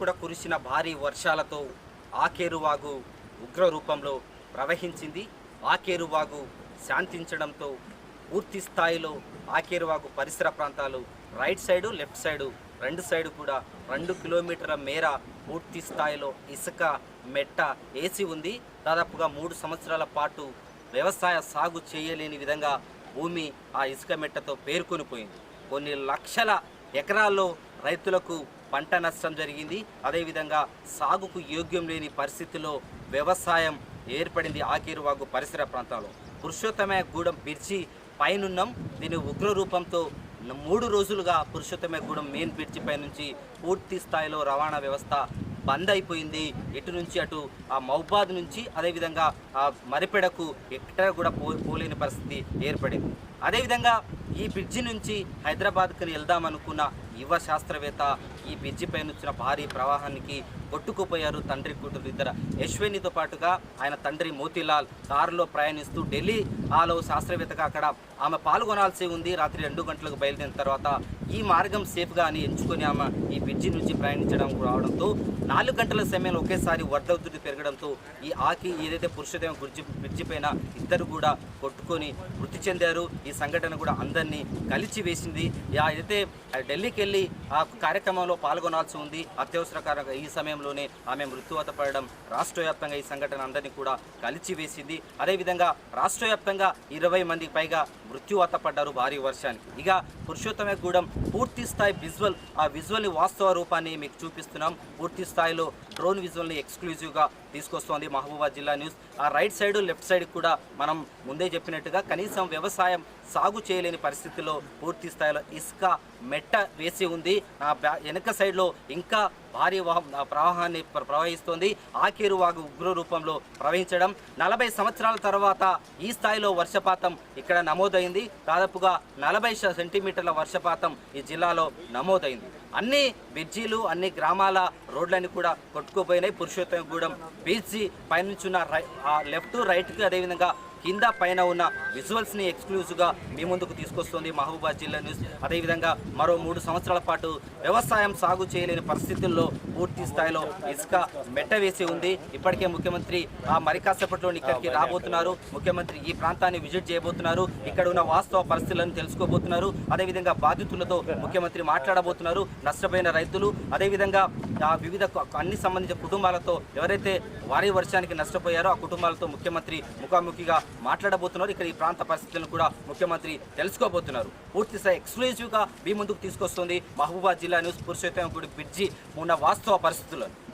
కూడా కురిసిన భారీ వర్షాలతో ఆకేరువాగు ఉగ్ర రూపంలో ప్రవహించింది. ఆకేరువాగు శాంతించడంతో పూర్తి స్థాయిలో ఆకేరువాగు పరిసర ప్రాంతాలు రైట్ సైడు లెఫ్ట్ సైడు రెండు సైడు కూడా రెండు కిలోమీటర్ల మేర పూర్తి స్థాయిలో ఇసుక మెట్ట వేసి ఉంది. దాదాపుగా మూడు సంవత్సరాల పాటు వ్యవసాయ సాగు చేయలేని విధంగా భూమి ఆ ఇసుక మెట్టతో పేర్కొనిపోయింది కొన్ని లక్షల ఎకరాల్లో రైతులకు పంట నష్టం జరిగింది. అదేవిధంగా సాగుకు యోగ్యం లేని పరిస్థితిలో వ్యవసాయం ఏర్పడింది ఆకీరువాగు పరిసర ప్రాంతాల్లో. పురుషోత్తమ గూడెం బిర్చి పైనున్నాం దీని ఉగ్ర రూపంతో మూడు రోజులుగా పురుషోత్తమ గూడెం మెయిన్ బ్రిడ్జి పై నుంచి పూర్తి స్థాయిలో రవాణా వ్యవస్థ బంద్ అయిపోయింది. ఇటు నుంచి అటు ఆ మౌబాద్ నుంచి అదేవిధంగా ఆ మరిపెడకు ఎక్కడ కూడా పో పోలేని పరిస్థితి ఏర్పడింది. అదేవిధంగా ఈ బ్రిడ్జి నుంచి హైదరాబాద్కి వెళ్దామనుకున్న యువ శాస్త్రవేత్త ఈ బ్రిడ్జి పైన వచ్చిన భారీ ప్రవాహానికి కొట్టుకుపోయారు తండ్రి కూతురు ఇద్దరు. యశ్వినితో పాటుగా ఆయన తండ్రి మోతీలాల్ కారులో ప్రయాణిస్తూ ఢిల్లీ ఆలో శాస్త్రవేత్తగా అక్కడ ఆమె పాల్గొనాల్సి ఉంది. రాత్రి రెండు గంటలకు బయలుదేరిన తర్వాత ఈ మార్గం సేఫ్గా అని ఎంచుకొని ఆమె ఈ బ్రిడ్జి నుంచి ప్రయాణించడం రావడంతో నాలుగు గంటల సమయంలో ఒకేసారి వరద ఉధృతి పెరగడంతో ఈ ఆకి ఏదైతే పురుషోదయం బ్రిడ్జి బ్రిడ్జి ఇద్దరు కూడా కొట్టుకొని మృతి చెందారు. ఈ సంఘటన కూడా అందరినీ కలిచి వేసింది ఏదైతే ఢిల్లీకి వెళ్ళి ఆ కార్యక్రమంలో పాల్గొనాల్సి ఉంది. అత్యవసర కారణంగా ఈ సమయంలోనే ఆమె మృత్యువాత పడడం రాష్ట్ర వ్యాప్తంగా ఈ సంఘటన అందరినీ కూడా కలిచి వేసింది అదేవిధంగా రాష్ట్ర వ్యాప్తంగా ఇరవై మందికి పైగా మృత్యువాత పడ్డారు భారీ వర్షానికి. ఇక పురుషోత్తమగూడెం పూర్తి స్థాయి విజువల్ ఆ విజువల్ని వాస్తవ రూపాన్ని మీకు చూపిస్తున్నాం. పూర్తి స్థాయిలో డ్రోన్ విజువల్ని ఎక్స్క్లూజివ్గా తీసుకొస్తోంది మహబూబాద్ జిల్లా న్యూస్. ఆ రైట్ సైడ్ లెఫ్ట్ సైడ్ కూడా మనం ముందే చెప్పినట్టుగా కనీసం వ్యవసాయం సాగు చేయలేని పరిస్థితిలో పూర్తి స్థాయిలో ఇసుక మెట్ట వేసి ఉంది. ఆ వెనక సైడ్లో ఇంకా భారీ వాహం ప్రవాహాన్ని ప్రవహిస్తోంది. ఆకేరు వాగు ఉగ్ర రూపంలో ప్రవహించడం. నలభై సంవత్సరాల తర్వాత ఈ స్థాయిలో వర్షపాతం ఇక్కడ నమోదైంది. దాదాపుగా నలభై సెంటీమీటర్ల వర్షపాతం ఈ జిల్లాలో నమోదైంది. అన్ని బ్రిడ్జీలు అన్ని గ్రామాల రోడ్లన్నీ కూడా కొట్టుకుపోయినాయి. పురుషోత్తమగూడెం బీచ్ పైనుంచున్న రై ఆ లెఫ్ట్ రైట్కి అదేవిధంగా కింద పైన ఉన్న విజువల్స్ని ఎక్స్క్లూజివ్గా మీ ముందుకు తీసుకొస్తుంది మహబూబాద్ జిల్లా న్యూస్. అదేవిధంగా మరో మూడు సంవత్సరాల పాటు వ్యవసాయం సాగు చేయలేని పరిస్థితుల్లో పూర్తి స్థాయిలో ఇసుక మెట్ట వేసి ఉంది. ఇప్పటికే ముఖ్యమంత్రి ఆ మరి కాసేపట్లో ఇక్కడికి రాబోతున్నారు. ముఖ్యమంత్రి ఈ ప్రాంతాన్ని విజిట్ చేయబోతున్నారు. ఇక్కడ ఉన్న వాస్తవ పరిస్థితులను తెలుసుకోబోతున్నారు. అదేవిధంగా బాధితులతో ముఖ్యమంత్రి మాట్లాడబోతున్నారు. నష్టపోయిన రైతులు అదేవిధంగా ఆ వివిధ అన్ని సంబంధించిన కుటుంబాలతో ఎవరైతే వారి వర్షానికి నష్టపోయారో ఆ కుటుంబాలతో ముఖ్యమంత్రి ముఖాముఖిగా మాట్లాడబోతున్నారు. ఇక్కడ ఈ ప్రాంత పరిస్థితులను కూడా ముఖ్యమంత్రి తెలుసుకోబోతున్నారు. పూర్తి స్థాయి ఎక్స్క్లూజివ్గా మీ ముందుకు తీసుకొస్తుంది మహబూబాద్ జిల్లా న్యూస్ పురుషోత్తం గుడి బ్రిడ్జి ఉన్న వాస్తవ పరిస్థితులను.